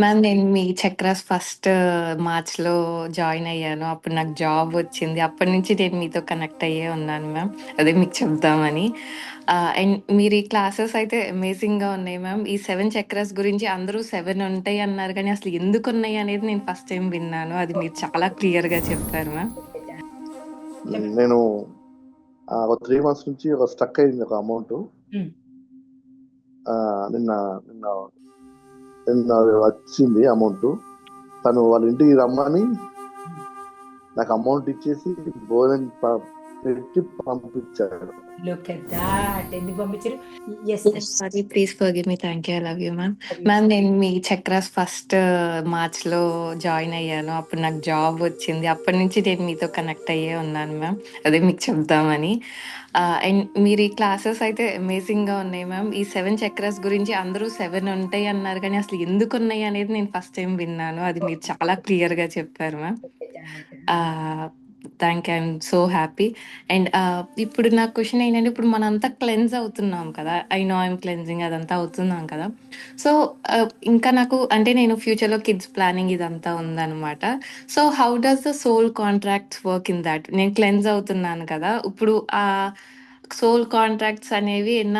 Ma'am నేను మీ chakras first మార్చ్‌లో జాయిన్ అయ్యాను. అప్పుడు నాకు జాబ్ వచ్చింది. అప్పటి నుంచి నేను మీతో కనెక్ట్ అయ్యే ఉన్నాను మ్యామ్. అదే మీకు చెప్దామని. అండ్ మీరు ఈ క్లాసెస్ అయితే అమేజింగ్‌గా ఉన్నాయి మ్యామ్. ఈ 7 చక్రాస్ గురించి అందరూ 7 ఉంటాయి అన్నారు కానీ అసలు ఎందుకున్నాయి అనేది నేను ఫస్ట్ టైమ్ విన్నాను. అది మీరు చాలా క్లియర్‌గా చెప్పారు మ్యామ్. నేను ఒక 3 మంత్స్ నుంచి ఒక స్టక్ అయింది ఒక అమౌంటు. నిన్న నిన్న వచ్చింది అమౌంటు. తను వాళ్ళ ఇంటికి రమ్మని నాకు అమౌంట్ ఇచ్చేసి భోజనం పెట్టి పంపించాడు. లుక్ ఎట్ థాట్ ఎందుకు పంపించారు? Yes. Sorry please forgive me. Thank you. I love you ma'am. Ma'am నేను మీ చక్రాస్ ఫస్ట్ మార్చ్‌లో జాయిన్ అయ్యాను. అప్పుడు నాకు జాబ్ వచ్చింది. అప్పటి నుంచి నేను మీతో కనెక్ట్ అయ్యే ఉన్నాను మ్యామ్. అదే మీకు చెప్దామని. అండ్ మీరు ఈ క్లాసెస్ అయితే అమేజింగ్‌గా ఉన్నాయి మ్యామ్. ఈ 7 చక్రాస్ గురించి అందరూ 7 ఉంటాయి అన్నారు కానీ అసలు ఎందుకున్నాయి అనేది నేను ఫస్ట్ టైమ్ విన్నాను. అది మీరు చాలా క్లియర్‌గా చెప్పారు ma'am. Thank you. I'm so happy. And ఇప్పుడు నా క్వశ్చన్ ఏంటంటే ఇప్పుడు మనంతా క్లెన్స్ అవుతున్నాం కదా! ఐ నో ఐఎమ్ క్లెన్జింగ్ అదంతా అవుతున్నాం కదా! సో ఇంకా నాకు అంటే నేను ఫ్యూచర్‌లో కిడ్స్ ప్లానింగ్ ఇదంతా ఉందనమాట. So how does the soul contracts work in that నేను క్లెన్స్ అవుతున్నాను కదా! ఇప్పుడు ఆ సోల్ కాంట్రాక్ట్స్ అనేవి ఎన్న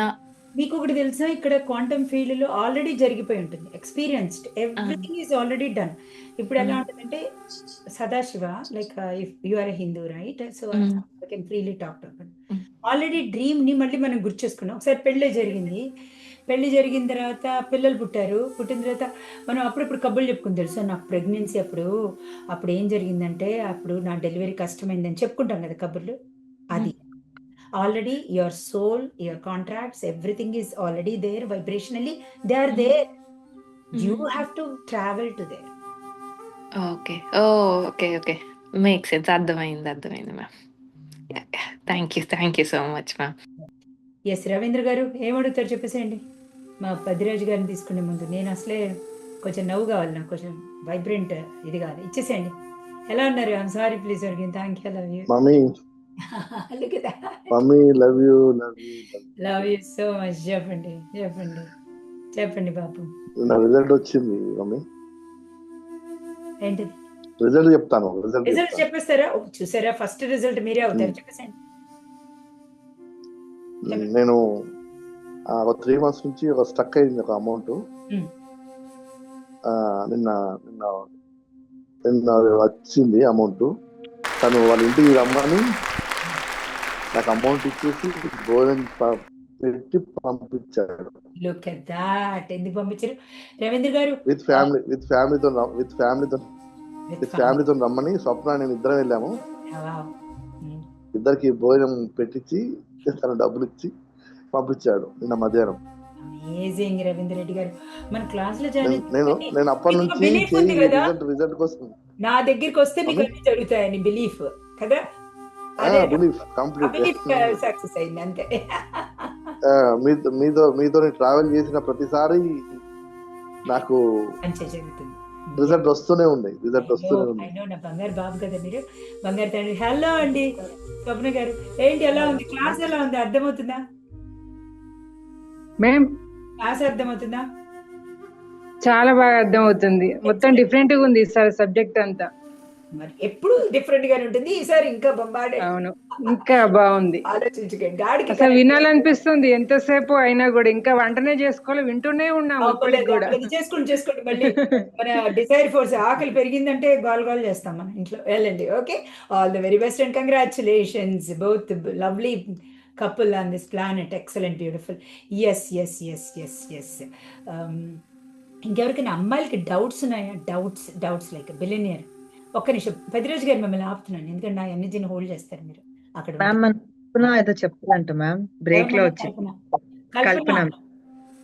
మీకొకటి తెలుసా? ఇక్కడ క్వాంటమ్ ఫీల్డ్‌లో ఆల్రెడీ జరిగిపోయి ఉంటుంది. Experienced. Everything is already done. ఇప్పుడు ఎలా. ఉంటుందంటే Sadashiva like if you are Hindu right? So can freely talk. Already డ్రీమ్‌ని మళ్ళీ మనం గుర్తు చేసుకున్నాం. ఒకసారి పెళ్ళే జరిగింది. పెళ్ళి జరిగిన తర్వాత పిల్లలు పుట్టారు. పుట్టిన తర్వాత మనం అప్పుడప్పుడు కబుర్లు చెప్పుకుని తెలుసా నాకు ప్రెగ్నెన్సీ అప్పుడు, అప్పుడు ఏం జరిగిందంటే అప్పుడు నా డెలివరీ కష్టమైందని చెప్పుకుంటాం కదా కబుర్లు. అది. Already your soul, your contracts everything is already there vibrationally they are. There. You hmm. Have to travel to there. Okay. Okay. Okay. Make sense. అర్థమైంది. అర్థమైంది ma'am. Thank you. Thank you so much ma'am. Yes. Ravindra garu ఏమడుగుతారు చెప్పేసేయండి. మా పెద్దిరాజు గారిని తీసుకునే ముందు. నేను అసలే కొంచెం నవ్వు కావాలి నాకు కొంచెం వైబ్రెంట్ ఇది కావాలి. ఇచ్చేసేయండి. ఎలా ఉన్నారు? I'm sorry please. Thank you. Love you. At that. Mummy love you. Love you. Love you. So much. చెప్పండి. చెప్పండి. చెప్పండి బాబు. నిన్న రిజల్ట్ వచ్చింది మమ్మీ. ఏంటిది? రిజల్ట్ చెప్తాను. Result result. చెప్పేస్తారా? చూసారా ఫస్ట్ రిజల్ట్ మీరే అవుతారు. చెప్పండి. నేను ఒక 3 మంత్స్ నుంచి ఒక స్టక్ అయింది ఒక అమౌంటు. నిన్న నిన్న నిన్న వచ్చింది అమౌంటు. తను వాళ్ళ ఇంటికి రమ్మని నాకు అమౌంట్ ఇచ్చేసి భోజనం పెట్టి పంపించాడు. Look at. ఎందుకు పంపించారు? Ravindra garu with family with ఫ్యామిలీతో విత్ ఫ్యామిలీతో విత్. ఫ్యామిలీతో రమ్మని స్వప్న నేను ఇద్దరం వెళ్ళాము. ఇద్దరికి భోజనం పెట్టించి తను డబ్బులు ఇచ్చి పంపించాడు నిన్న మధ్యాహ్నం. అమేజింగ్ రవీంద్ర రెడ్డి గారు. మన క్లాస్‌లో జాయిన్ నేను నేను అప్పటి నుంచి! రిజల్ట్ కోసం నా దగ్గరికి వస్తే మీకు జరుగుతాయని బిలీఫ్ కదా! Belief complete. సక్సెస్ అయింది అంతే. మీతో మీతో మీతోని ట్రావెల్ చేసిన ప్రతిసారి నాకు. రిజల్ట్ వస్తూనే ఉన్నాయి. రిజల్ట్ వస్తూనే ఐ ఉన్నాయి. నో నా బంగారు బాబు కదా మీరు. బంగారు తండ్రి. హలో అండి. స్వప్న గారు. ఏంటి ఎలా ఉంది? క్లాస్ ఎలా ఉంది? అర్థమవుతుందా? మేం క్లాస్ అర్థమవుతుందా? చాలా బాగా అర్థమవుతుంది. మొత్తం ఎక్సలెంట్. డిఫరెంట్‌గా ఉంది ఈసారి సబ్జెక్ట్ అంతా. మరి ఎప్పుడు డిఫరెంట్ గానే ఉంటుంది. ఈసారి ఇంకా బొంబార్డెడ్. అవును. ఇంకా బావుంది. ఆలోచించకండి. గాడికి అసలు వినాలనిపిస్తుంది ఎంతసేపు అయినా గూడా. ఇంకా వంటనే చేసుకోవాలి వింటూనే ఉన్నాము. అవ్వలేదు. చేసుకోండి, చేసుకోండి. మళ్ళీ మన డిజైర్ ఫోర్స్ ఆకలి పెరిగిందంటే గోల గోల చేస్తాం మనం ఇంట్లో. వెళ్ళండి. Okay. All the very best and congratulations both lovely couple on this planet. Excellent beautiful. Yes, yes, yes, yes. Ah, ఇంకెవరికైనా అమ్మాయిలకి డౌట్స్ ఉన్నాయా? Doubts, doubts like billionaire. ఒక్క నిమిషం. పెద్దిరాజు గారు మిమ్మల్ని ఆపుతున్నాను. ఎందుకంటే నా ఎనర్జీని హోల్డ్ చేస్తారు మీరు. అక్కడ ఏదో చెప్పాలంట మ్యామ్. బ్రేక్‌లో ఎవరమ్మా వచ్చింది. కల్పన?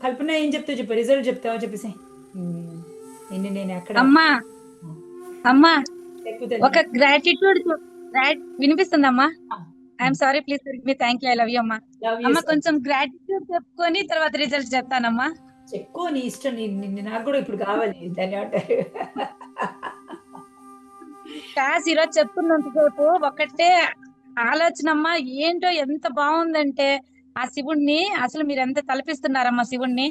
కల్పన. ఏం చెప్తావు చెప్పు. రిజల్ట్ చెప్తావా చెప్పేసేయ్. హ్మ్. నిన్ను నేను ఎక్కడ అమ్మా. అమ్మా చెప్పు ఒక. గ్రాటిట్యూడ్ వినిపిస్తుందమ్మా ఆ! I'm. Sorry please me thank you I love you అమ్మా అమ్మ కొంచెం. గ్రాటిట్యూడ్ చెప్పుకొని తర్వాత రిజల్ట్ చెప్తానమ్మా చెప్పుకో నీ ఇష్టం. నాకు కూడా ఇప్పుడు కావాలి. దాన్నేమంటారు? క్లాస్ ఇలా చెప్తున్నంతసేపు ఒకటే ఆలోచన అమ్మా ఏంటో ఎంత బాగుందంటే ఆ శివుణ్ణి అసలు మీరు ఎంత తలపిస్తున్నారమ్మా శివుణ్ణి?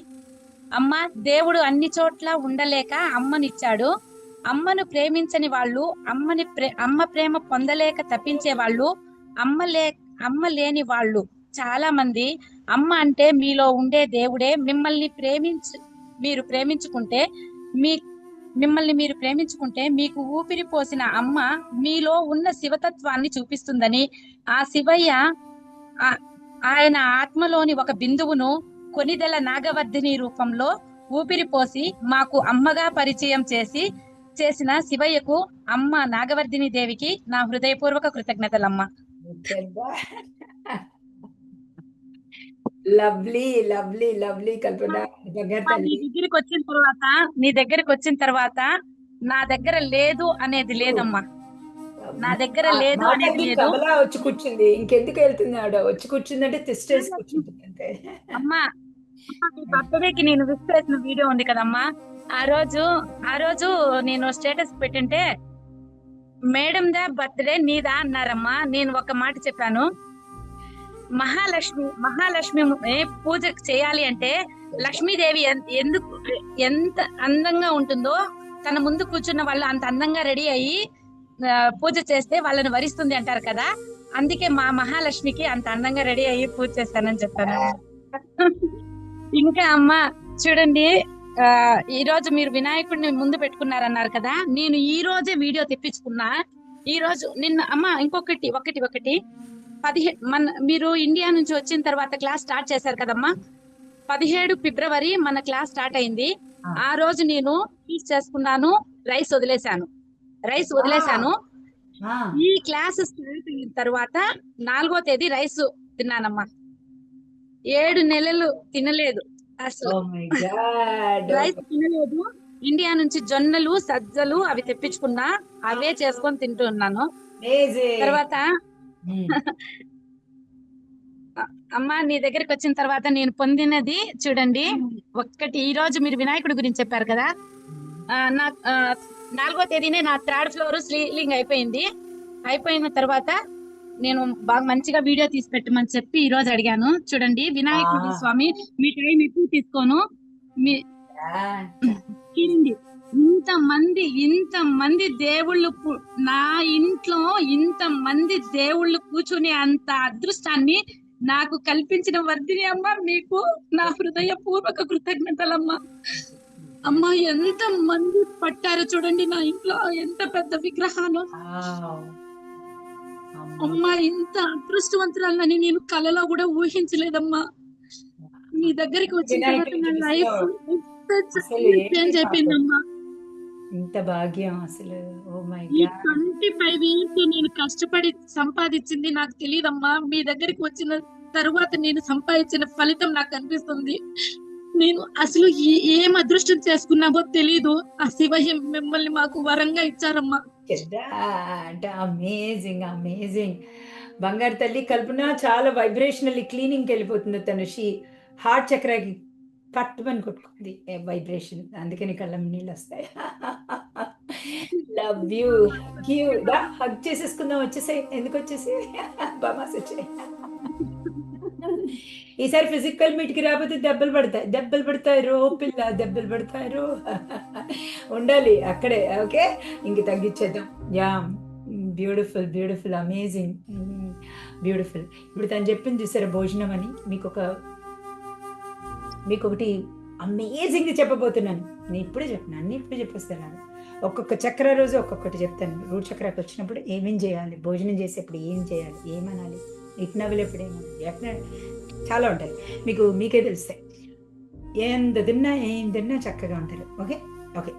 అమ్మ దేవుడు అన్ని చోట్ల ఉండలేక అమ్మనిచ్చాడు. అమ్మను ప్రేమించని వాళ్ళు అమ్మని ప్రే అమ్మ ప్రేమ పొందలేక తప్పించే వాళ్ళు అమ్మ లే అమ్మ లేని వాళ్ళు చాలా మంది అమ్మ అంటే మీలో ఉండే దేవుడే. మిమ్మల్ని ప్రేమించు మీరు ప్రేమించుకుంటే మీ మిమ్మల్ని మీరు ప్రేమించుకుంటే మీకు ఊపిరి పోసిన అమ్మ మీలో ఉన్న శివతత్వాన్ని చూపిస్తుందని ఆ శివయ్య ఆయన ఆత్మలోని ఒక బిందువును కొనిదెల నాగవర్ధిని రూపంలో ఊపిరి పోసి మాకు అమ్మగా పరిచయం చేసి చేసిన శివయ్యకు అమ్మ నాగవర్ధిని దేవికి నా హృదయపూర్వక కృతజ్ఞతలమ్మ. లవ్లీ లవ్లీ లవ్లీ కల్పన దగ్గరికి వచ్చిన తర్వాత నీ దగ్గరికి వచ్చిన తర్వాత నా దగ్గర లేదు అనేది లేదమ్మా. నా దగ్గర లేదు అనేది లేదు. వచ్చి కూర్చుంది. ఇంకెందుకు వెళ్తుంది ఆవిడ వచ్చి కూర్చుందంటే తిష్టేసి కూర్చుంటుంది అంతే. అమ్మా బర్త్డేకి నేను విష్ చేసిన వీడియో ఉంది కదమ్మా. ఆ రోజు ఆ రోజు నేను స్టేటస్ పెట్టింటే మేడం దా బర్త్డే నీదా? అన్నారమ్మా. నేను ఒక మాట చెప్పాను. మహాలక్ష్మి మహాలక్ష్మి ఏ పూజ చేయాలి అంటే లక్ష్మీదేవి ఎందుకు ఎంత అందంగా ఉంటుందో తన ముందు కూర్చున్న వాళ్ళు అంత అందంగా రెడీ అయ్యి పూజ చేస్తే వాళ్ళని వరిస్తుంది అంటారు కదా. అందుకే మా మహాలక్ష్మికి అంత అందంగా రెడీ అయ్యి పూజ చేస్తానని చెప్పాను ఇంకా అమ్మ చూడండి ఆ ఈ రోజు మీరు వినాయకుడిని ముందు పెట్టుకున్నారన్నారు కదా. నేను ఈ రోజే వీడియో తెప్పించుకున్నా. ఈ రోజు నిన్న అమ్మ ఇంకొకటి ఒకటి ఒకటి. పదిహే మన మీరు ఇండియా నుంచి వచ్చిన తర్వాత క్లాస్ స్టార్ట్ చేశారు కదమ్మా? పదిహేడు ఫిబ్రవరి మన క్లాస్ స్టార్ట్ అయింది. ఆ. రోజు నేను టీచ్ చేసుకున్నాను రైస్ వదిలేశాను. రైస్ వదిలేశాను. ఈ క్లాస్ స్టార్ట్ అయిన తర్వాత నాలుగో తేదీ రైస్ తిన్నానమ్మా. ఏడు నెలలు తినలేదు అసలు. Oh. రైస్ తినలేదు. ఇండియా నుంచి జొన్నలు సజ్జలు అవి తెప్పించుకున్నా అవే చేసుకొని తింటున్నాను. తర్వాత. అమ్మా నీ దగ్గరికి వచ్చిన తర్వాత నేను పొందినది చూడండి. ఒక్కటి ఈ రోజు మీరు వినాయకుడి గురించి చెప్పారు కదా. నా నాలుగో తేదీనే నా థర్డ్ ఫ్లోర్ శ్రీలింగ్ అయిపోయింది. అయిపోయిన తర్వాత నేను బాగా మంచిగా వీడియో తీసి పెట్టమని చెప్పి ఈ రోజు అడిగాను. చూడండి వినాయకుడి. స్వామి మీ టైం ఎక్కువ తీసుకోను? మీ ఇంత మంది ఇంత మంది దేవుళ్ళు నా ఇంట్లో ఇంత మంది దేవుళ్ళు కూర్చునే అంత అదృష్టాన్ని నాకు కల్పించిన వర్ధిని అమ్మ మీకు నా హృదయపూర్వక కృతజ్ఞతలమ్మా. అమ్మ ఎంత మంది పట్టారో చూడండి నా ఇంట్లో ఎంత పెద్ద విగ్రహాలు. అమ్మ ఇంత అదృష్టవంతురాలని నేను కలలో కూడా ఊహించలేదమ్మా. మీ దగ్గరికి వచ్చిన తర్వాత నా లైఫ్ చేంజ్ అయిపోయిందమ్మా. ఇంత భాగ్యం అసలు. ఓ మై ఈ గాడ్ ట్వంటీ ఫైవ్ ఇయర్స్ నేను కష్టపడి సంపాదించింది నాకు తెలియదమ్మా మీ దగ్గరికి వచ్చిన తరువాత నేను సంపాదించిన ఫలితం నాకు అనిపిస్తుంది. నేను అసలు ఏ- అదృష్టం చేసుకున్నామో తెలీదు. ఆ శివయ్య మిమ్మల్ని మాకు వరంగా ఇచ్చారమ్మా. అంటే అమేజింగ్ అమేజింగ్. బంగారు తల్లి కల్పన చాలా వైబ్రేషనల్ క్లీనింగ్కి వెళ్ళిపోతుంది తను షీ హార్ట్ చక్రాకి పట్టుమని కొట్టుకుంది. వైబ్రేషన్ అందుకని కళ్ళం నీళ్ళు వస్తాయి. లవ్ యూ గివ్ హగ్ చేసేసుకుందాం. వచ్చేసాయి. ఎందుకు వచ్చేసి? బామాస్ వచ్చాయి. ఈసారి ఫిజికల్ మీట్కి రాకపోతే దెబ్బలు పడతాయి. దెబ్బలు పడతాయి రో పిల్ల. దెబ్బలు పడతాయి రో. ఉండాలి. అక్కడే. ఓకే? ఇంక తగ్గించేద్దాం. Yeah. Beautiful beautiful amazing beautiful ఇప్పుడు తను చెప్పింది చూసారా భోజనం అని? మీకు ఒక మీకు ఒకటి అమేజింగ్ చెప్పబోతున్నాను. నేను ఇప్పుడే చెప్పిన అన్ని ఇప్పుడే చెప్పేస్తున్నాను. ఒక్కొక్క చక్ర రోజు ఒక్కొక్కటి చెప్తాను. రూట్ చక్రాకి వచ్చినప్పుడు ఏమేం చేయాలి? భోజనం చేసేప్పుడు ఏం చేయాలి? ఏమనాలి? ఇటు ఎప్పుడు ఏమనాలి? ఎట్న చాలా ఉంటాయి. మీకు మీకే తెలుస్తాయి. ఏం తిన్నా ఏం తిన్నా చక్కగా ఉంటారు. ఓకే? ఓకే.